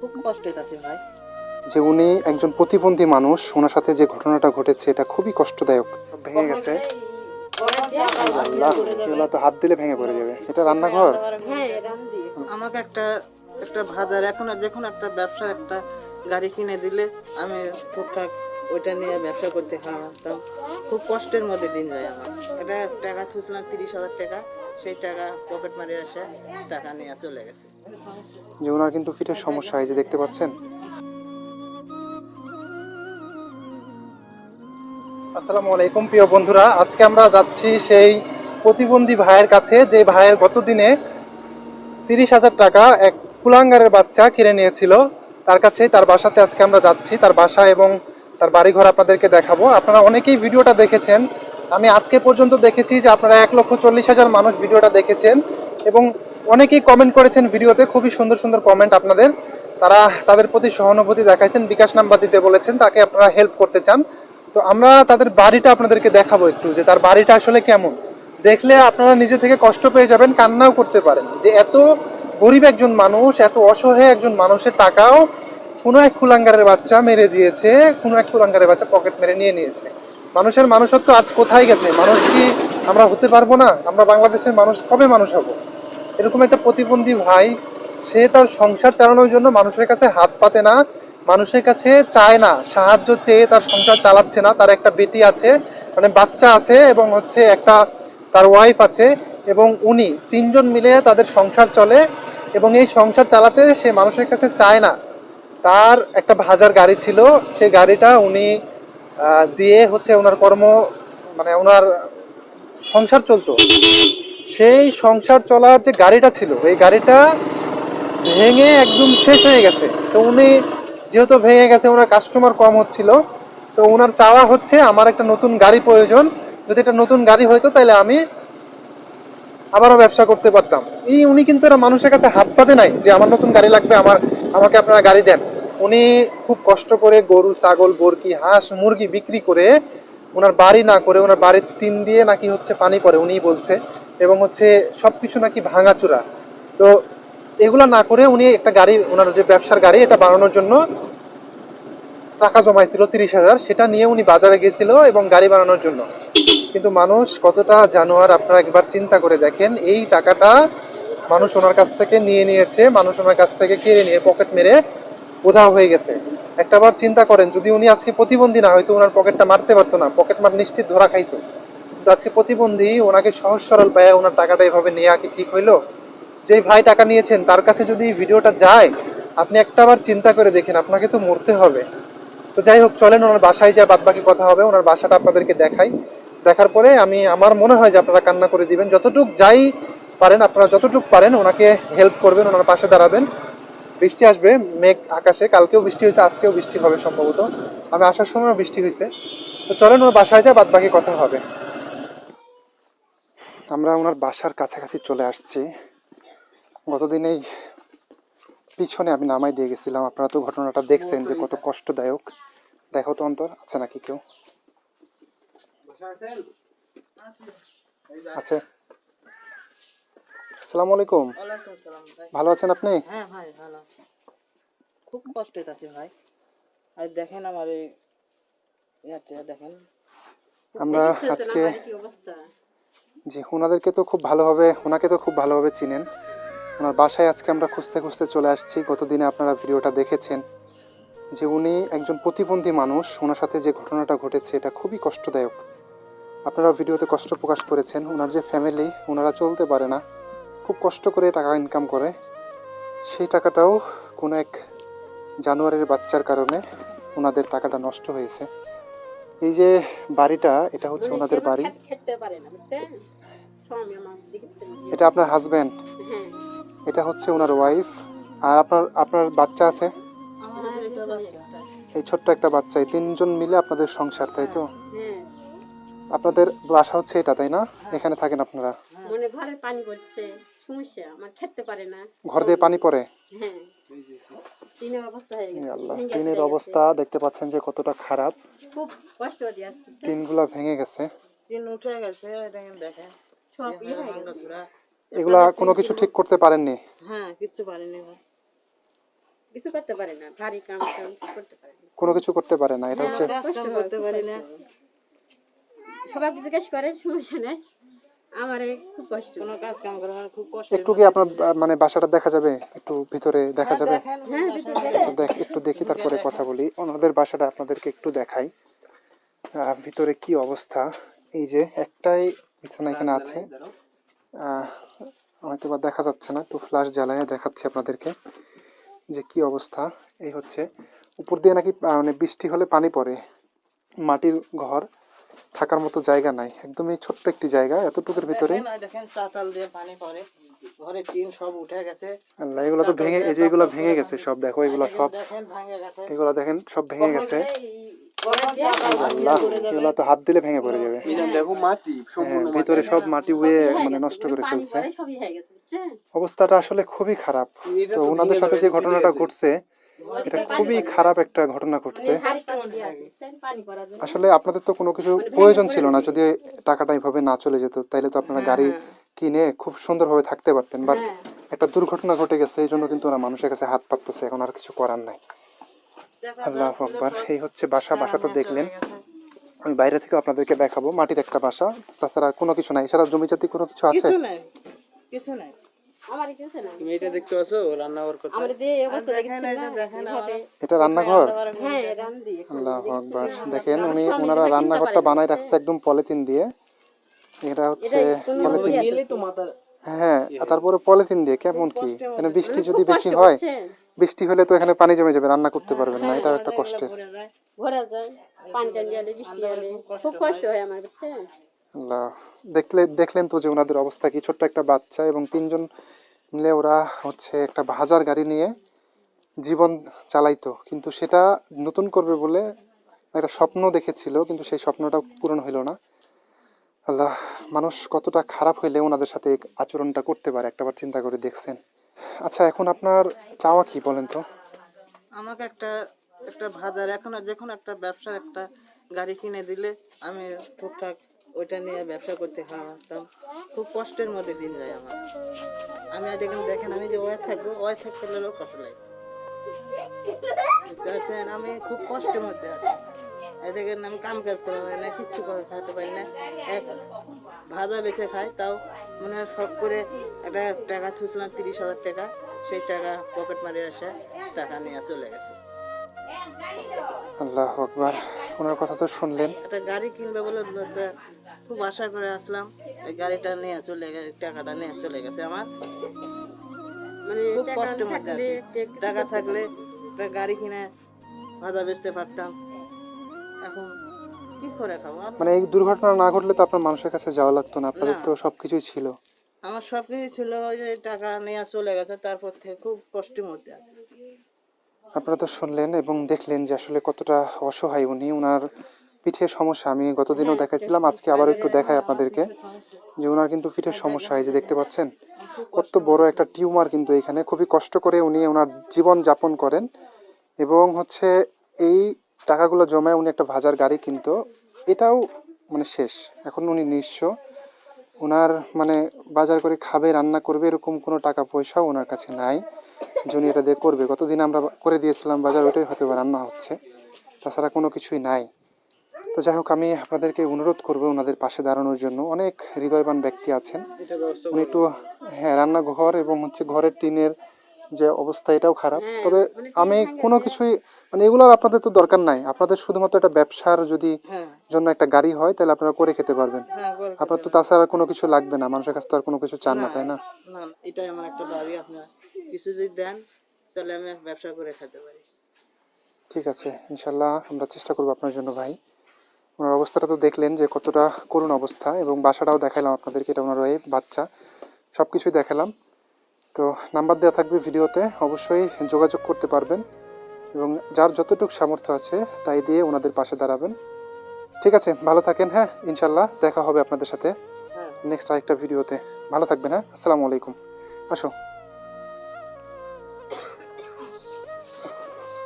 খুব কষ্টে আছে ভাই যে উনি একজন প্রতিবন্ধী মানুষ ওনার সাথে যে ঘটনাটা ঘটেছে এটা খুবই কষ্টদায়ক। ভেঙে গেছে। তো হাত দিলে ভেঙে পড়ে যাবে। এটা রান্নাঘর? হ্যাঁ আমাকে একটা একটা ভাজার এখন যে কোনো একটা ব্যবসার একটা গাড়ি কিনে দিলে আমি টুকটাক ওইটা নিয়ে ব্যবসা করতে খাওয়াতাম খুব কষ্টের মধ্যে দিন যায় আমার। এটা টাকা থুসলাম তিরিশ হাজার টাকা। সেই টাকা পকেট মারি আসে টাকা নিয়ে চলে গেছে। যে ওনার কিন্তু পিঠের সমস্যা এই যে দেখতে পাচ্ছেন। আসসালামু আলাইকুম, প্রিয় বন্ধুরা। আজকে আমরা যাচ্ছি সেই প্রতিবন্ধী ভাইয়ের কাছে, যে ভাইয়ের গত দিনে তিরিশ হাজার টাকা এক কুলাঙ্গারের বাচ্চা কিনে নিয়েছিল। তার কাছে তার বাসাতে আজকে আমরা যাচ্ছি। তার বাসা এবং তার বাড়িঘর আপনাদেরকে দেখাবো। আপনারা অনেকেই ভিডিওটা দেখেছেন। আমি আজকে পর্যন্ত দেখেছি যে আপনারা এক লক্ষ চল্লিশ হাজার মানুষ ভিডিওটা দেখেছেন এবং অনেকেই কমেন্ট করেছেন ভিডিওতে, খুবই সুন্দর সুন্দর কমেন্ট আপনাদের। তারা তাদের প্রতি সহানুভূতি দেখাইছেন, বিকাশ নাম্বার দিতে বলেছেন, তাকে আপনারা হেল্প করতে চান। তো আমরা তাদের বাড়িটা আপনাদেরকে দেখাবো একটু, যে তার বাড়িটা আসলে কেমন। দেখলে আপনারা নিজে থেকে কষ্ট পেয়ে যাবেন, কান্নাও করতে পারেন। যে এত গরিব একজন মানুষ, এত অসহায় একজন মানুষের টাকাও কোনো এক কুলাঙ্গারের বাচ্চা মেরে দিয়েছে, কোনো এক কুলাঙ্গারের বাচ্চা পকেট মেরে নিয়ে নিয়েছে। মানুষের মানুষত্ব আজ কোথায় গেছে? মানুষ কি আমরা হতে পারব না? আমরা বাংলাদেশের মানুষ কবে মানুষ হব? এরকম একটা প্রতিবন্ধী ভাই, সে তার সংসার চালানোর জন্য মানুষের কাছে হাত পাতে না, মানুষের কাছে চায় না, সাহায্য চেয়ে তার সংসার চালাচ্ছে না, তার একটা বেটি আছে মানে বাচ্চা আছে এবং হচ্ছে একটা, তার ওয়াইফ আছে এবং উনি তিনজন মিলে তাদের সংসার চলে এবং এই সংসার চালাতে সে মানুষের কাছে চায় না। তার একটা ভাজার গাড়ি ছিল সেই গাড়িটা উনি দিয়ে হচ্ছে ওনার কর্ম মানে ওনার সংসার চলতো। সেই সংসার চলার যে গাড়িটা ছিল, এই গাড়িটা ভেঙে একদম শেষ হয়ে গেছে। তো উনি যেহেতু ভেঙে গেছে, ওনার কাস্টমার কম হচ্ছিল, তো ওনার চাওয়া হচ্ছে আমার একটা নতুন গাড়ি প্রয়োজন। যদি একটা নতুন গাড়ি হইতো, তাহলে আমি আবারও ব্যবসা করতে পারতাম। এই উনি কিন্তু এরা মানুষের কাছে হাত পাতে নাই যে আমার নতুন গাড়ি লাগবে, আমার, আমাকে আপনারা গাড়ি দেন। উনি খুব কষ্ট করে গরু, ছাগল, বরকি, হাঁস, মুরগি বিক্রি করে ওনার বাড়ি না করে, ওনার বাড়ির তিন দিয়ে নাকি হচ্ছে পানি পড়ে উনি বলছে। এবং হচ্ছে সব কিছু নাকি ভাঙাচুরা। তো এগুলো না করে উনি একটা গাড়ি, ওনার যে ব্যবসার গাড়ি, এটা বানানোর জন্য টাকা জমাইছিল তিরিশ হাজার। সেটা নিয়ে উনি বাজারে গেছিল এবং গাড়ি বানানোর জন্য। কিন্তু মানুষ কতটা জানোয়ার, আপনারা একবার চিন্তা করে দেখেন, এই টাকাটা মানুষ ওনার কাছ থেকে নিয়ে নিয়েছে, মানুষ ওনার কাছ থেকে কেড়ে নিয়ে পকেট মেরে উধাও হয়ে গেছে। একটাবার চিন্তা করেন, যদি উনি আজকে প্রতিবন্ধী না, হয়তো ওনার পকেটটা মারতে পারতো না, পকেট মার নিশ্চিত ধরা খাইতো। কিন্তু আজকে প্রতিবন্ধী ওনাকে সহজ সরল পায় ওনার টাকাটা এভাবে নেওয়া কি ঠিক হইল? যেই ভাই টাকা নিয়েছেন, তার কাছে যদি ভিডিওটা যায়, আপনি একটাবার চিন্তা করে দেখেন, আপনাকে তো মরতে হবে। তো যাই হোক, চলেন, ওনার বাসায় যা বাদ বাকি কথা হবে, ওনার বাসাটা আপনাদেরকে দেখাই। দেখার পরে আমি, আমার মনে হয় যে আপনারা কান্না করে দিবেন। যতটুক যাই পারেন, আপনারা যতটুক পারেন, ওনাকে হেল্প করবেন, ওনার পাশে দাঁড়াবেন। বৃষ্টি আসবে মেঘ আকাশে কালকেও বৃষ্টি হয়েছে আজকেও বৃষ্টি হবে সম্ভবত। আমি আসার সময়ও বৃষ্টি হয়েছে। তো চলেন ওর বাসায় যা বাদ বাকি কথা হবে। আমরা ওনার বাসার কাছাকাছি চলে আসছি। গতদিন এই পিছনে আমি নামাই দিয়ে গেছিলাম। আপনারা তো ঘটনাটা দেখছেন যে কত কষ্টদায়ক। দেখো তো অন্তর আছে নাকি কেউ? আছে। আসসালামু আলাইকুম। ওয়ালাইকুম সালাম ভাই। ভালো আছেন আপনি? হ্যাঁ ভাই ভালো আছি। খুব কষ্টে আছে ভাই। আর দেখেন আমার এই ইয়াতে দেখেন। আমরা আজকে বাড়ির কি অবস্থা? জি ওনাদেরকে তো খুব ভালোভাবে ওনাকে তো খুব ভালোভাবে চিনেন। ওনার বাসায় আজকে আমরা খুঁজতে খুঁজতে চলে আসছি। গতদিনে আপনারা ভিডিওটা দেখেছেন। যে উনি একজন প্রতিবন্ধী মানুষ। ওনার সাথে যে ঘটনাটা ঘটেছে এটা খুবই কষ্টদায়ক। আপনারা ভিডিওতে কষ্ট প্রকাশ করেছেন। ওনার যে ফ্যামিলি ওনারা চলতে পারে না। খুব কষ্ট করে টাকা ইনকাম করে। সেই টাকাটাও কোনো এক জানুয়ারির বাচ্চার কারণে ওনাদের টাকাটা নষ্ট হয়েছে। এই যে বাড়িটা এটা হচ্ছে ওনাদের বাড়ি। এটা আপনার হাজবেন্ড হ্যাঁ। এটা হচ্ছে ওনার ওয়াইফ আর আপনার আপনার বাচ্চা আছে? এই ছোট্ট একটা বাচ্চা এই তিনজন মিলে আপনাদের সংসার তাই তো? হ্যাঁ। আপনাদের বাসা হচ্ছে এটা তাই না? এখানে থাকেন আপনারা? মনে ঘরে পানি পড়ছে। সমস্যা আমার খেতে পারে না। ঘর দিয়ে পানি পড়ে। হ্যাঁ। টিনের অবস্থা হয়ে গেছে আল্লাহ টিনের অবস্থা দেখতে পাচ্ছেন যে কতটা খারাপ। খুব কষ্ট দিয়ে টিনগুলা ভেঙে গেছে। টিন উঠে গেছে দেখেন দেখেন। সব ইয়ে হয়ে গেছে। এগুলা কোনো কিছু ঠিক করতে পারেননি? হ্যাঁ কিছু করতে পারে না ভারী কাম করতে পারে না। কোনো কিছু করতে পারে না এটা হচ্ছে করতে পারি না। সবাই জিজ্ঞেস করে সমস্যা নেই। আমার খুব কষ্ট। কোনো কাজ কাম করে আমার খুব কষ্ট একটু কি আপনার মানে বাসাটা দেখা যাবে? একটু ভিতরে দেখা যাবে? দেখেন হ্যাঁ ভিতরে তো দেখ একটু দেখি তারপরে কথা বলি। ওনাদের বাসাটা আপনাদেরকে একটু দেখাই। ভিতরে কি অবস্থা? এই যে একটাই বিছানা এখানে আছে। আহ, হয়তো বা দেখা যাচ্ছে না একটু ফ্ল্যাশ জ্বালায় দেখাচ্ছি আপনাদেরকে যে কি অবস্থা। এই হচ্ছে উপর দিয়ে নাকি মানে বৃষ্টি হলে পানি পড়ে। মাটির ঘর থাকার মতো জায়গা নাই। একদমই ছোট্ট একটি জায়গা এতটুকুর ভিতরে। দেখেন, চাতাল দিয়ে পানি পড়ে। ঘরের টিন সব উঠে গেছে। আল্লাহ এগুলো তো ভেঙে এই যে এগুলো ভেঙে গেছে সব দেখো এগুলো সব। দেখেন ভাঙে গেছে। এগুলো দেখেন সব ভেঙে গেছে। আল্লাহ এগুলো তো হাত দিলে ভেঙে পড়ে যাবে। দেখো মাটি হ্যাঁ, ভিতরে সব মাটি উয়ে মানে নষ্ট করে ফেলছে। হয়ে অবস্থাটা আসলে খুবই খারাপ। তো ওনাদের সাথে যে ঘটনাটা ঘটছে এটা খুবই খারাপ একটা ঘটনা ঘটছে। জন্য। আসলে আপনাদের তো কোনো কিছু প্রয়োজন ছিল না যদি টাকাটা এইভাবে না চলে যেত তাইলে তো আপনারা গাড়ি কিনে খুব সুন্দরভাবে থাকতে পারতেন। বাট হ্যাঁ। একটা দুর্ঘটনা ঘটে গেছে এই জন্য কিন্তু ওরা মানুষের কাছে হাত পাততেছে এখন আর কিছু করার নাই। আল্লাহ আকবার। এই হচ্ছে বাসা বাসা তো দেখলেন। আমি বাইরে থেকে আপনাদেরকে দেখাবো মাটির একটা বাসা। তাছাড়া আর কোনো কিছু নাই। এছাড়া জমি জাতি কোনো কিছু আছে? কিছু নাই। কিছু নাই আমার কিছু না। তুমি এটা দেখতে পাচ্ছো রান্নাঘর কথা। আমার যে অবস্থা দেখেন এই যে দেখেন আমার। এটা রান্নাঘর? হ্যাঁ রাম দিয়ে। আল্লাহ আকবার। দেখেন উনি ওনারা রান্নাঘরটা বানায় রাখছে একদম পলিথিন দিয়ে। এটা হচ্ছে পলিথিন। গেলে তো মাথার হ্যাঁ তারপরে পলিথিন দিয়ে কেমন কি? এখানে বৃষ্টি যদি বেশি হয় বৃষ্টি হলে তো এখানে পানি জমে যাবে রান্না করতে পারবেন না এটাও একটা কষ্টের। ভরা যায়। পানি টানি বৃষ্টি খুব কষ্ট হয় আমার বুঝছেন? আল্লাহ, দেখলে, দেখলেন তো যে ওনাদের অবস্থা কি? ছোট্ট একটা বাচ্চা এবং তিনজন মিলে ওরা হচ্ছে একটা ভাজার গাড়ি নিয়ে জীবন চালাইতো। কিন্তু সেটা নতুন করবে বলে একটা স্বপ্ন দেখেছিল, কিন্তু সেই স্বপ্নটা পূরণ হইল না। আল্লাহ, মানুষ কতটা খারাপ হইলে ওনাদের সাথে আচরণটা করতে পারে? একটাবার চিন্তা করে দেখছেন। আচ্ছা এখন আপনার চাওয়া কি বলেন তো? আমাকে একটা একটা ভাজার এখন যে কোনো একটা ব্যবসার একটা গাড়ি কিনে দিলে আমি টুকটাক ওইটা নিয়ে ব্যবসা করতে পারতাম খুব কষ্টের মধ্যে দিন যায় আমার। আমি দেখেন দেখেন আমি যে ওয়ে থাকব ওয়ে থাকতে গেলেও কষ্ট লাগছে। বুঝতে আমি খুব কষ্টের মধ্যে আছি। দেখেন, আমি কাম কাজ করা পারি না, কিচ্ছু করে খাতে পারি না। এক ভাজা বেছে খাই, তাও মনে হয় শখ করে একটা টাকা থুসলাম তিরিশ হাজার টাকা। সেই টাকা পকেট মারি আসে টাকা নিয়ে চলে গেছে। আল্লাহ আকবার। ওনার কথা তো শুনলেন। একটা গাড়ি কিনবে বলে একটা খুব আশা করে আসলাম। এই গাড়িটা নিয়ে চলে গেছে টাকাটা নিয়ে চলে গেছে আমার। মানে খুব টাকা কষ্টের মধ্যে আছি। টাকা থাকলে একটা গাড়ি কিনে ভাজা বেচতে পারতাম। এখন কি করে খাব? মানে এই দুর্ঘটনা না ঘটলে তো আপনার মানুষের কাছে যাওয়া লাগতো না আপনাদের তো সবকিছুই ছিল। আমার সব কিছু ছিল ওই যে টাকা নিয়ে চলে গেছে তারপর থেকে খুব কষ্টের মধ্যে আছে। আপনারা তো শুনলেন এবং দেখলেন যে আসলে কতটা অসহায় উনি। ওনার পিঠে সমস্যা আমি গতদিনও দেখাইছিলাম আজকে আবার একটু দেখাই আপনাদেরকে। যে ওনার কিন্তু পিঠের সমস্যা এই যে দেখতে পাচ্ছেন কত বড় একটা টিউমার কিন্তু এখানে। খুবই কষ্ট করে উনি ওনার জীবন যাপন করেন এবং হচ্ছে এই টাকাগুলো জমায় উনি একটা ভাজার গাড়ি কিন্তু। এটাও মানে শেষ এখন উনি নিঃস্ব। ওনার মানে বাজার করে খাবে রান্না করবে এরকম কোনো টাকা পয়সাও ওনার কাছে নাই। উনি এটা দিয়ে করবে। গতদিন আমরা করে দিয়েছিলাম বাজার ওইটাই হয়তো রান্না হচ্ছে। তাছাড়া কোনো কিছুই নাই। তো যাই হোক আমি আপনাদেরকে অনুরোধ করব ওনাদের পাশে দাঁড়ানোর জন্য। অনেক হৃদয়বান ব্যক্তি আছেন। উনি একটু হ্যাঁ রান্নাঘর এবং হচ্ছে ঘরের টিনের যে অবস্থা এটাও খারাপ। তবে আমি কোনো কিছুই মানে এগুলোর আপনাদের তো দরকার নাই। আপনাদের শুধুমাত্র একটা ব্যবসার যদি হ্যাঁ। জন্য একটা গাড়ি হয় তাহলে আপনারা করে খেতে পারবেন। হ্যাঁ আপনার তো তাছাড়া কোনো কিছু লাগবে না। মানুষের কাছে তো আর কোনো কিছু চান না তাই না, এটাই আমার একটা দাবি আপনার। কিছু যদি দেন তাহলে আমি ব্যবসা করে খেতে পারি। ঠিক আছে ইনশাল্লাহ আমরা চেষ্টা করব আপনার জন্য ভাই। ওনার অবস্থাটা তো দেখলেন যে কতটা করুণ অবস্থা এবং বাসাটাও দেখালাম আপনাদেরকে এটা ওনার ওয়াইফ বাচ্চা সব কিছুই দেখালাম। তো নাম্বার দেওয়া থাকবে ভিডিওতে অবশ্যই যোগাযোগ করতে পারবেন এবং যার যতটুকু সামর্থ্য আছে তাই দিয়ে ওনাদের পাশে দাঁড়াবেন। ঠিক আছে ভালো থাকেন হ্যাঁ ইনশাল্লাহ দেখা হবে আপনাদের সাথে হ্যাঁ। নেক্সট আরেকটা ভিডিওতে। ভালো থাকবেন হ্যাঁ আসসালামু আলাইকুম। আসো।